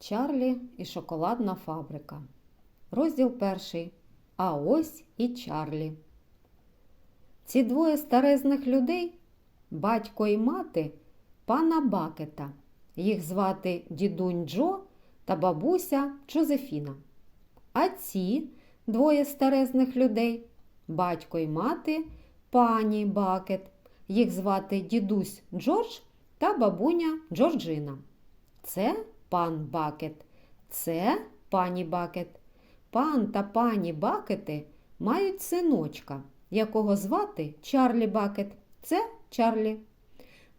Чарлі і шоколадна фабрика. Розділ перший. А ось і Чарлі. Ці двоє старезних людей батько і мати пана Бакета. Їх звати дідунь Джо та бабуся Джозефіна. А ці двоє старезних людей батько і мати пані Бакет. Їх звати дідусь Джордж та бабуня Джорджина. Це пан Бакет, це пані Бакет. Пан та пані Бакети мають синочка, якого звати Чарлі Бакет. Це Чарлі.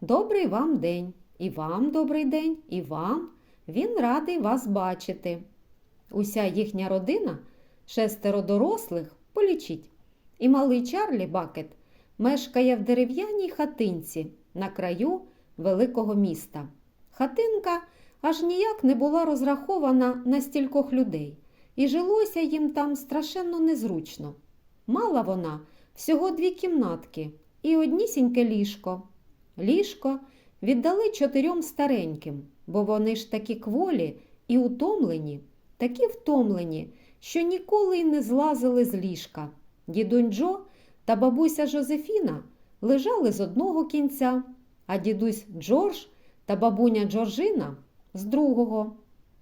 Добрий вам день, і вам добрий день, і вам. Він радий вас бачити. Уся їхня родина, шестеро дорослих, полічіть. І малий Чарлі Бакет мешкає в дерев'яній хатинці на краю великого міста. Хатинка аж ніяк не була розрахована на стількох людей, і жилося їм там страшенно незручно. Мала вона всього дві кімнатки і однісіньке ліжко. Ліжко віддали чотирьом стареньким, бо вони ж такі кволі і утомлені, такі втомлені, що ніколи й не злазили з ліжка. Дідунь Джо та бабуся Жозефіна лежали з одного кінця, а дідусь Джордж та бабуня Джорджина з другого.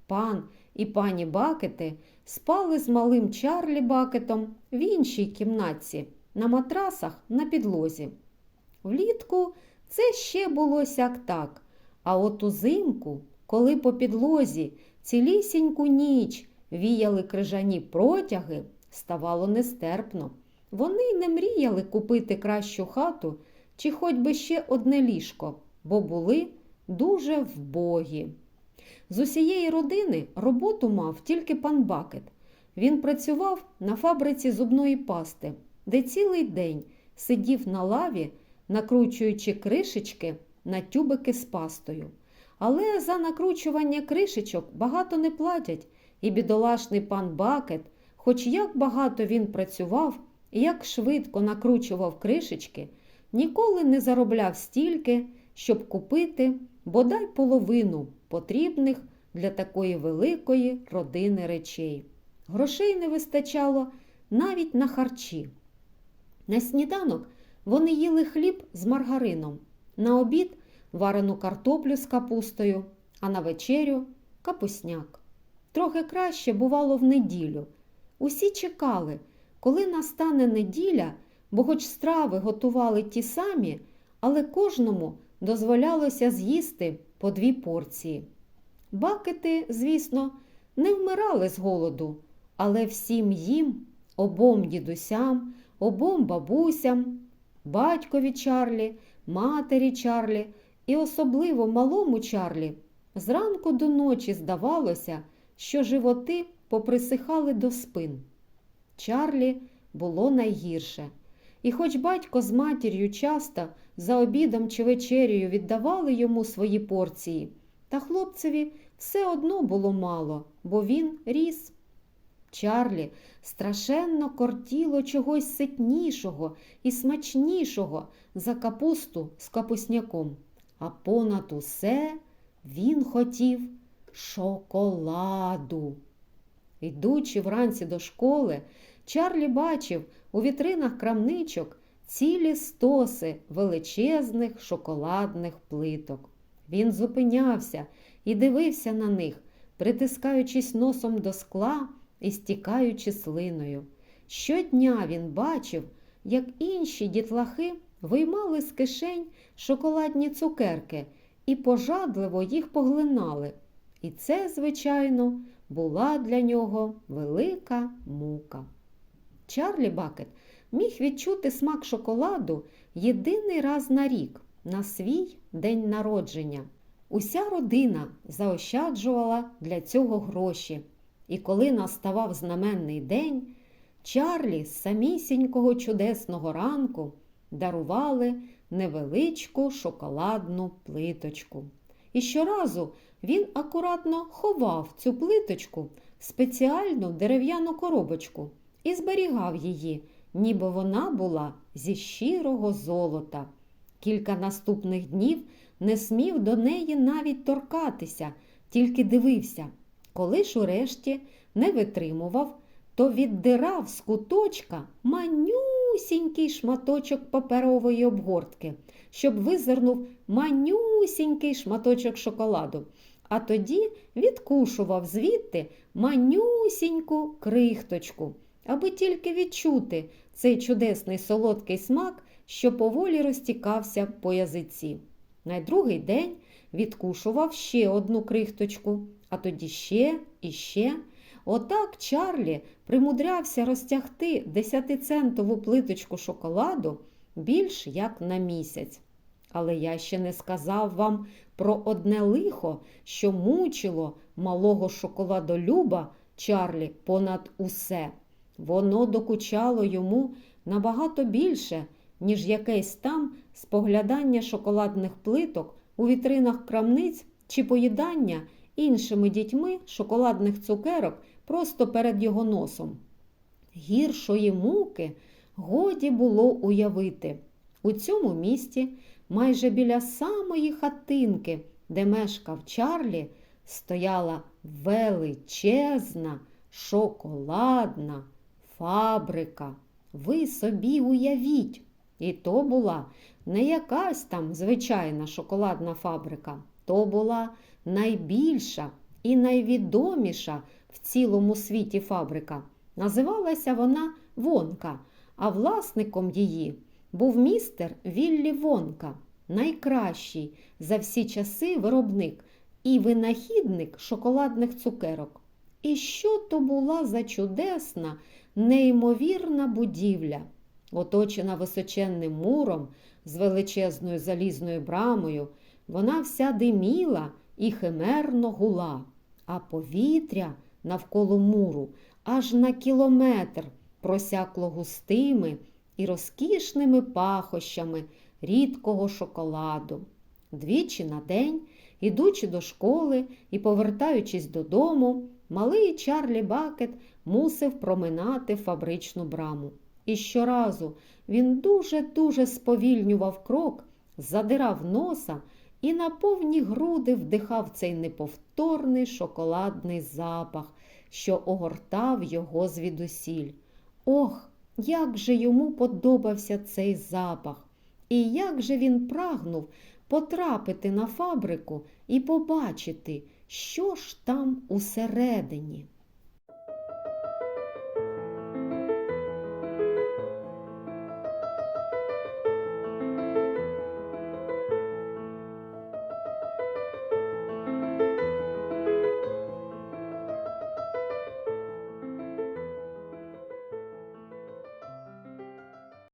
Пан і пані Бакети спали з малим Чарлі Бакетом в іншій кімнатці на матрасах на підлозі. Влітку це ще було сяк так, а от узимку, коли по підлозі цілісіньку ніч віяли крижані протяги, ставало нестерпно. Вони не мріяли купити кращу хату чи хоч би ще одне ліжко, бо були дуже вбогі. З усієї родини роботу мав тільки пан Бакет. Він працював на фабриці зубної пасти, де цілий день сидів на лаві, накручуючи кришечки на тюбики з пастою. Але за накручування кришечок багато не платять, і бідолашний пан Бакет, хоч як багато він працював і як швидко накручував кришечки, ніколи не заробляв стільки, щоб купити бодай половину потрібних для такої великої родини речей. Грошей не вистачало навіть на харчі. На сніданок вони їли хліб з маргарином, на обід варену картоплю з капустою, а на вечерю капусняк. Трохи краще бувало в неділю. Усі чекали, коли настане неділя, бо хоч страви готували ті самі, але кожному дозволялося з'їсти по дві порції. Бакети, звісно, не вмирали з голоду, але всім їм, обом дідусям, обом бабусям, батькові Чарлі, матері Чарлі і особливо малому Чарлі, зранку до ночі здавалося, що животи поприсихали до спин. Чарлі було найгірше. І хоч батько з матір'ю часто за обідом чи вечерею віддавали йому свої порції, та хлопцеві все одно було мало, бо він ріс. Чарлі страшенно кортіло чогось ситнішого і смачнішого за капусту з капусняком, а понад усе він хотів шоколаду. Йдучи вранці до школи, Чарлі бачив у вітринах крамничок цілі стоси величезних шоколадних плиток. Він зупинявся і дивився на них, притискаючись носом до скла і стікаючи слиною. Щодня він бачив, як інші дітлахи виймали з кишень шоколадні цукерки і пожадливо їх поглинали. І це, звичайно, була для нього велика мука. Чарлі Бакет міг відчути смак шоколаду єдиний раз на рік, на свій день народження. Уся родина заощаджувала для цього гроші, і коли наставав знаменний день, Чарлі з самісінького чудесного ранку дарували невеличку шоколадну плиточку. І щоразу він акуратно ховав цю плиточку в спеціальну дерев'яну коробочку і зберігав її, ніби вона була зі щирого золота. Кілька наступних днів не смів до неї навіть торкатися, тільки дивився, Коли ж урешті не витримував, то віддирав з куточка манюсінький шматочок паперової обгортки, щоб визирнув манюсінький шматочок шоколаду, а тоді відкушував звідти манюсіньку крихточку, аби тільки відчути цей чудесний солодкий смак, що поволі розтікався по язиці. На другий день відкушував ще одну крихточку, а тоді ще і ще. Отак Чарлі примудрявся розтягти десятицентову плиточку шоколаду більш як на місяць. Але я ще не сказав вам про одне лихо, що мучило малого шоколадолюба Чарлі понад усе. Воно докучало йому набагато більше, ніж якесь там споглядання шоколадних плиток у вітринах крамниць чи поїдання іншими дітьми шоколадних цукерок просто перед його носом. Гіршої муки годі було уявити. У цьому місті, майже біля самої хатинки, де мешкав Чарлі, стояла величезна шоколадна фабрика. Ви собі уявіть, і то була не якась там звичайна шоколадна фабрика, то була найбільша і найвідоміша в цілому світі фабрика. Називалася вона Вонка, а власником її був містер Віллі Вонка, найкращий за всі часи виробник і винахідник шоколадних цукерок. І що то була за чудесна, неймовірна будівля, оточена височенним муром з величезною залізною брамою, вона вся диміла і химерно гула, а повітря навколо муру аж на кілометр просякло густими і розкішними пахощами рідкого шоколаду. Двічі на день, ідучи до школи і повертаючись додому, малий Чарлі Бакет мусив проминати фабричну браму. І щоразу він дуже-дуже сповільнював крок, задирав носа і на повні груди вдихав цей неповторний шоколадний запах, що огортав його звідусіль. Ох, як же йому подобався цей запах! І як же він прагнув потрапити на фабрику і побачити, що ж там усередині.